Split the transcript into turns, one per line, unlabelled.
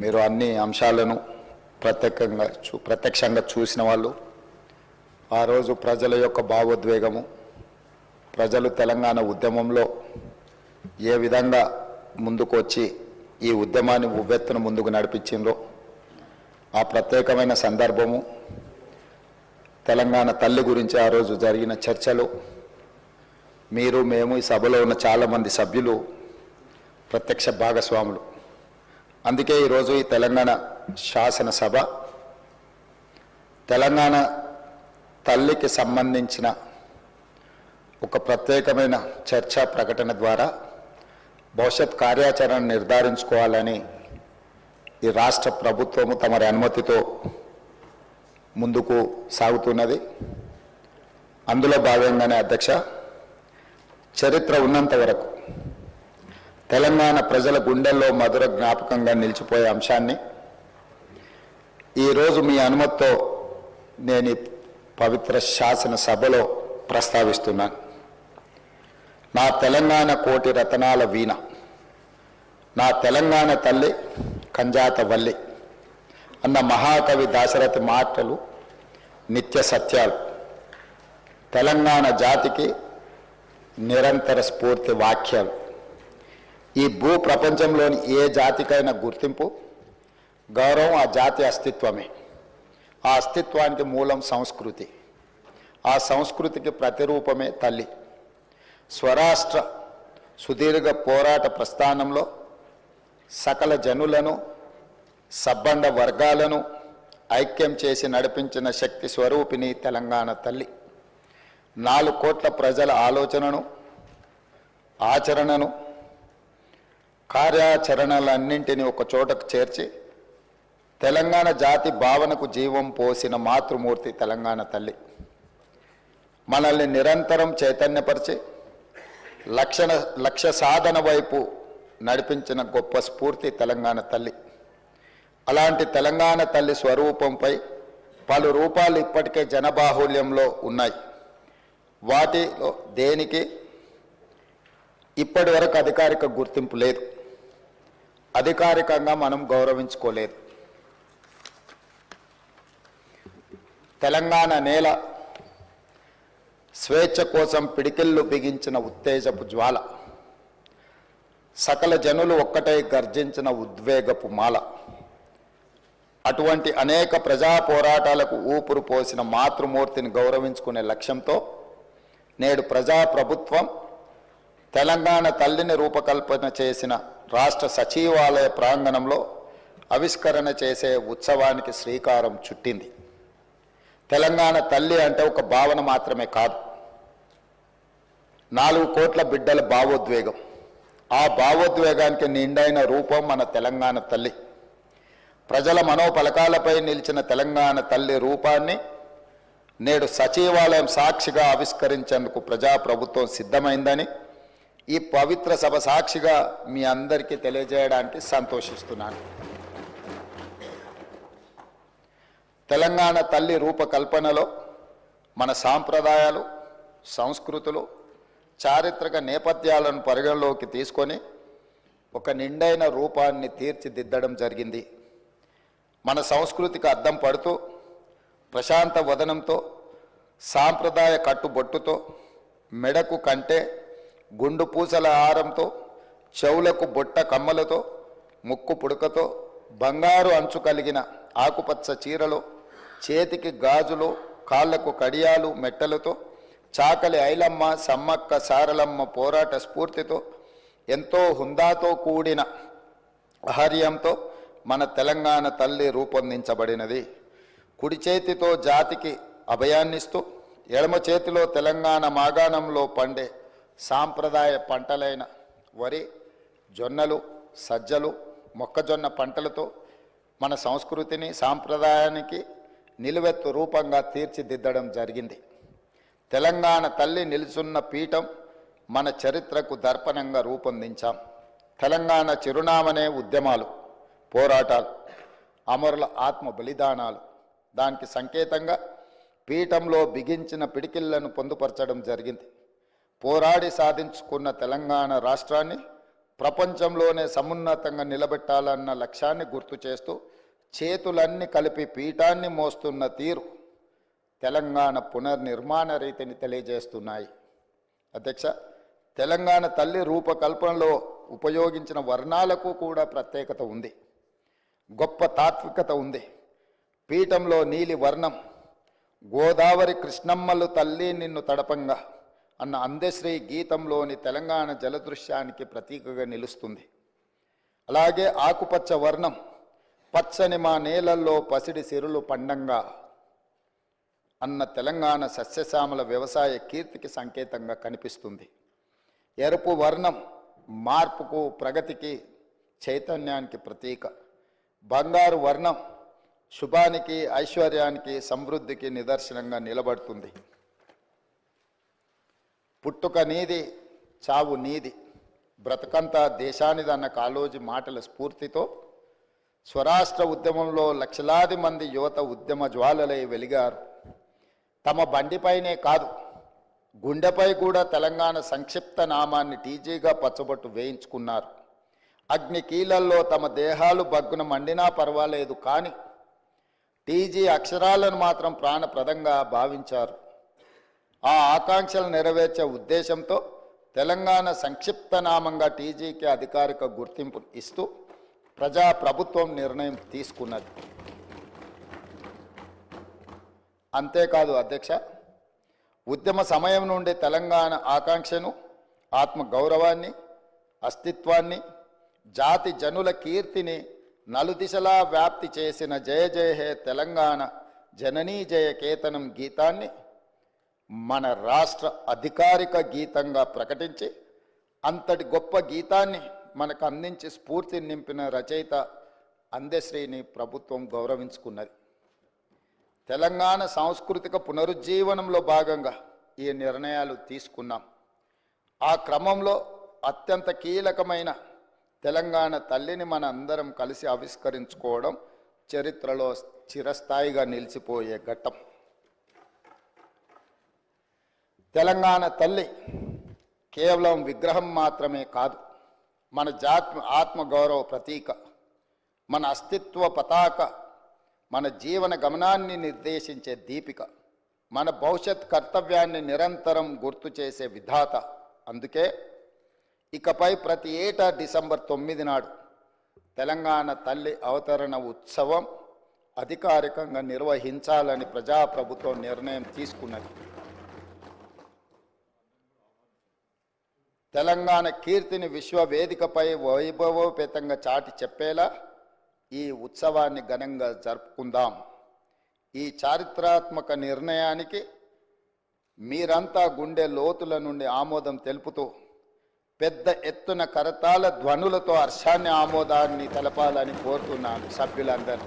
మీరు అన్ని అంశాలను ప్రత్యేకంగా చూ ప్రత్యక్షంగా చూసిన వాళ్ళు ఆ రోజు ప్రజల యొక్క భావోద్వేగము ప్రజలు తెలంగాణ ఉద్యమంలో ఏ విధంగా ముందుకు వచ్చి ఈ ఉద్యమాన్ని ఉవ్వెత్తున ముందుకు నడిపించిందో ఆ ప్రత్యేకమైన సందర్భము తెలంగాణ తల్లి గురించి ఆ రోజు జరిగిన చర్చలు మీరు మేము ఈ సభలో ఉన్న చాలామంది సభ్యులు ప్రత్యక్ష భాగస్వాములు అందుకే ఈరోజు ఈ తెలంగాణ శాసనసభ తెలంగాణ తల్లికి సంబంధించిన ఒక ప్రత్యేకమైన చర్చా ప్రకటన ద్వారా భవిష్యత్ కార్యాచరణ నిర్ధారించుకోవాలని ఈ రాష్ట్ర ప్రభుత్వము తమరి అనుమతితో ముందుకు సాగుతున్నది. అందులో భాగంగానే అధ్యక్ష చరిత్ర ఉన్నంత వరకు తెలంగాణ ప్రజల గుండెల్లో మధుర జ్ఞాపకంగా నిలిచిపోయే అంశాన్ని ఈరోజు మీ అనుమతితో నేను ఈ పవిత్ర శాసన సభలో ప్రస్తావిస్తున్నాను నా తెలంగాణ కోటి రతనాల వీణ నా తెలంగాణ తల్లి కంజాత వల్లి అన్న మహాకవి దాశరథి మాటలు నిత్య సత్యాలు. తెలంగాణ జాతికి నిరంతర స్ఫూర్తి వాక్యాలు. ఈ భూ ప్రపంచంలోని ఏ జాతికైనా గుర్తింపు గౌరవం ఆ జాతి అస్తిత్వమే. ఆ అస్తిత్వానికి మూలం సంస్కృతి. ఆ సంస్కృతికి ప్రతిరూపమే తల్లి. స్వరాష్ట్ర సుదీర్ఘ పోరాట ప్రస్థానంలో సకల జనులను సబ్బండ వర్గాలను ఐక్యం చేసి నడిపించిన శక్తి స్వరూపిణి తెలంగాణ తల్లి. నాలుగు కోట్ల ప్రజల ఆలోచనను ఆచరణను కార్యాచరణలన్నింటినీ ఒక చోటకు చేర్చి తెలంగాణ జాతి భావనకు జీవం పోసిన మాతృమూర్తి తెలంగాణ తల్లి. మనల్ని నిరంతరం చైతన్యపరిచి లక్షణ లక్ష్య సాధన వైపు నడిపించిన గొప్ప స్ఫూర్తి తెలంగాణ తల్లి. అలాంటి తెలంగాణ తల్లి స్వరూపంపై పలు రూపాలు ఇప్పటికే జనబాహుల్యంలో ఉన్నాయి. వాటిలో దేనికి? ఇప్పటి వరకు అధికారిక గుర్తింపు లేదు. అధికారికంగా మనం గౌరవించుకోలేదు. తెలంగాణ నేల స్వేచ్ఛ కోసం పిడికిళ్ళు బిగించిన ఉత్తేజపు జ్వాల సకల జనులు ఒక్కటై గర్జించిన ఉద్వేగపు మాల అటువంటి అనేక ప్రజా పోరాటాలకు ఊపురు పోసిన మాతృమూర్తిని గౌరవించుకునే లక్ష్యంతో నేడు ప్రజా ప్రభుత్వం తెలంగాణ తల్లిని రూపకల్పన చేసిన రాష్ట్ర సచివాలయ ప్రాంగణంలో ఆవిష్కరణ చేసే ఉత్సవానికి శ్రీకారం చుట్టింది. తెలంగాణ తల్లి అంటే ఒక భావన మాత్రమే కాదు. నాలుగు కోట్ల బిడ్డల భావోద్వేగం. ఆ భావోద్వేగానికి నిండైన రూపం మన తెలంగాణ తల్లి. ప్రజల మనోపలకాలపై నిలిచిన తెలంగాణ తల్లి రూపాన్ని నేడు సచివాలయం సాక్షిగా ఆవిష్కరించేందుకు ప్రజాప్రభుత్వం సిద్ధమైందని ఈ పవిత్ర సభ సాక్షిగా మీ అందరికీ తెలియజేయడానికి సంతోషిస్తున్నాను. తెలంగాణ తల్లి రూపకల్పనలో మన సాంప్రదాయాలు సంస్కృతులు చారిత్రక నేపథ్యాలను పరిగణలోకి తీసుకొని ఒక నిండైన రూపాన్ని తీర్చిదిద్దడం జరిగింది. మన సంస్కృతికి అద్దం పడుతూ ప్రశాంత వదనంతో సాంప్రదాయ కట్టుబొట్టుతో మెడకు కంటే గుండు పూసల ఆరంతో చెవులకు బొట్ట కమ్మలతో ముక్కు పుడకతో బంగారు అంచు కలిగిన ఆకుపచ్చ చీరలో చేతికి గాజులు కాళ్ళకు కడియాలు మెట్టలతో చాకలి ఐలమ్మ సమ్మక్క సారలమ్మ పోరాట స్ఫూర్తితో ఎంతో హుందాతో కూడిన ఆహార్యంతో మన తెలంగాణ తల్లి రూపొందించబడినది. కుడి చేతితో జాతికి అభయాన్నిస్తూ ఎడమ చేతిలో తెలంగాణ మాగాణంలో పండే సాంప్రదాయ పంటలైన వరి జొన్నలు సజ్జలు మొక్కజొన్న పంటలతో మన సంస్కృతిని సాంప్రదాయానికి నిలువెత్తు రూపంగా తీర్చిదిద్దడం జరిగింది. తెలంగాణ తల్లి నిలుచున్న పీఠం మన చరిత్రకు దర్పణంగా రూపొందించాం. తెలంగాణ చిరునామనే ఉద్యమాలు పోరాటాలు అమరుల ఆత్మ బలిదానాలు. దానికి సంకేతంగా పీఠంలో బిగించిన పిడికిళ్ళను పొందుపరచడం జరిగింది. పోరాడి సాధించుకున్న తెలంగాణ రాష్ట్రాన్ని ప్రపంచంలోనే సమున్నతంగా నిలబెట్టాలన్న లక్ష్యాన్ని గుర్తు చేస్తూ చేతులన్నీ కలిపి పీఠాన్ని మోస్తున్న తీరు తెలంగాణ పునర్నిర్మాణ రీతిని తెలియజేస్తున్నాయి. అధ్యక్ష తెలంగాణ తల్లి రూపకల్పనలో ఉపయోగించిన వర్ణాలకు కూడా ప్రత్యేకత ఉంది. గొప్ప తాత్వికత ఉంది. పీఠంలో నీలి వర్ణం గోదావరి కృష్ణమ్మలు తల్లి నిన్ను తడపంగా అన్న అందశ్రీ గీతంలోని తెలంగాణ జలదృశ్యానికి ప్రతీకగా నిలుస్తుంది. అలాగే ఆకుపచ్చ వర్ణం పచ్చని మా నేలల్లో పసిడి సిరులు పండంగా అన్న తెలంగాణ సస్యశ్యామల వ్యవసాయ కీర్తికి సంకేతంగా కనిపిస్తుంది. ఎరుపు వర్ణం మార్పుకు ప్రగతికి చైతన్యానికి ప్రతీక. బంగారు వర్ణం శుభానికి ఐశ్వర్యానికి సమృద్ధికి నిదర్శనంగా నిలబడుతుంది. పుట్టుక నీది చావు నీది. బ్రతకంతా దేశానిదన్న కాలోజీ మాటల స్ఫూర్తితో స్వరాష్ట్ర ఉద్యమంలో లక్షలాది మంది యువత ఉద్యమ జ్వాలలై వెలిగారు. తమ బండిపైనే కాదు గుండెపై కూడా తెలంగాణ సంక్షిప్త నామాన్ని టీజీగా పచ్చబొట్టు వేయించుకున్నారు. అగ్ని కీలల్లో తమ దేహాలు బగ్గున మండినా పర్వాలేదు కానీ టీజీ అక్షరాలను మాత్రం ప్రాణప్రదంగా భావించారు. ఆ ఆకాంక్షలు నెరవేర్చే ఉద్దేశంతో తెలంగాణ సంక్షిప్త నామంగా టీజీకి అధికారిక గుర్తింపు ఇస్తూ ప్రజా ప్రభుత్వం నిర్ణయం తీసుకున్నది. అంతేకాదు అధ్యక్ష ఉద్యమ సమయం నుండి తెలంగాణ ఆకాంక్షను ఆత్మ గౌరవాన్ని అస్తిత్వాన్ని జాతి జనుల కీర్తిని నలుదిశలా వ్యాప్తి చేసిన జయ జయ హే తెలంగాణ జననీ జయ కేతనం గీతాన్ని మన రాష్ట్ర అధికారిక గీతంగా ప్రకటించి అంతటి గొప్ప గీతాన్ని మనకు అందించి స్ఫూర్తి నింపిన రచయిత అందశ్రీని ప్రభుత్వం గౌరవించుకున్నది. తెలంగాణ సాంస్కృతిక పునరుజ్జీవనంలో భాగంగా ఈ నిర్ణయాలు తీసుకున్నాం. ఆ క్రమంలో అత్యంత కీలకమైన తెలంగాణ తల్లిని మన అందరం కలిసి ఆవిష్కరించుకోవడం చరిత్రలో చిరస్థాయిగా నిలిచిపోయే ఘట్టం. తెలంగాణ తల్లి కేవలం విగ్రహం మాత్రమే కాదు మన జాత్మ ఆత్మగౌరవ ప్రతీక మన అస్తిత్వ పతాక మన జీవన గమనాన్ని నిర్దేశించే దీపిక మన భవిష్యత్ కర్తవ్యాన్ని నిరంతరం గుర్తు చేసే విధాత. అందుకే ఇకపై ప్రతి ఏటా డిసెంబర్ తొమ్మిది నాడు తెలంగాణ తల్లి అవతరణ ఉత్సవం అధికారికంగా నిర్వహించాలని ప్రజాప్రభుత్వం నిర్ణయం తీసుకున్నది. తెలంగాణ కీర్తిని విశ్వవేదికపై వైభవోపేతంగా చాటి చెప్పేలా ఈ ఉత్సవాన్ని ఘనంగా జరుపుకుందాం. ఈ చారిత్రాత్మక నిర్ణయానికి మీరంతా గుండె లోతుల నుండి ఆమోదం తెలుపుతూ పెద్ద ఎత్తున కరతాల ధ్వనులతో హర్షాన్ని ఆమోదాన్ని తెలపాలని కోరుతున్నాను సభ్యులందరూ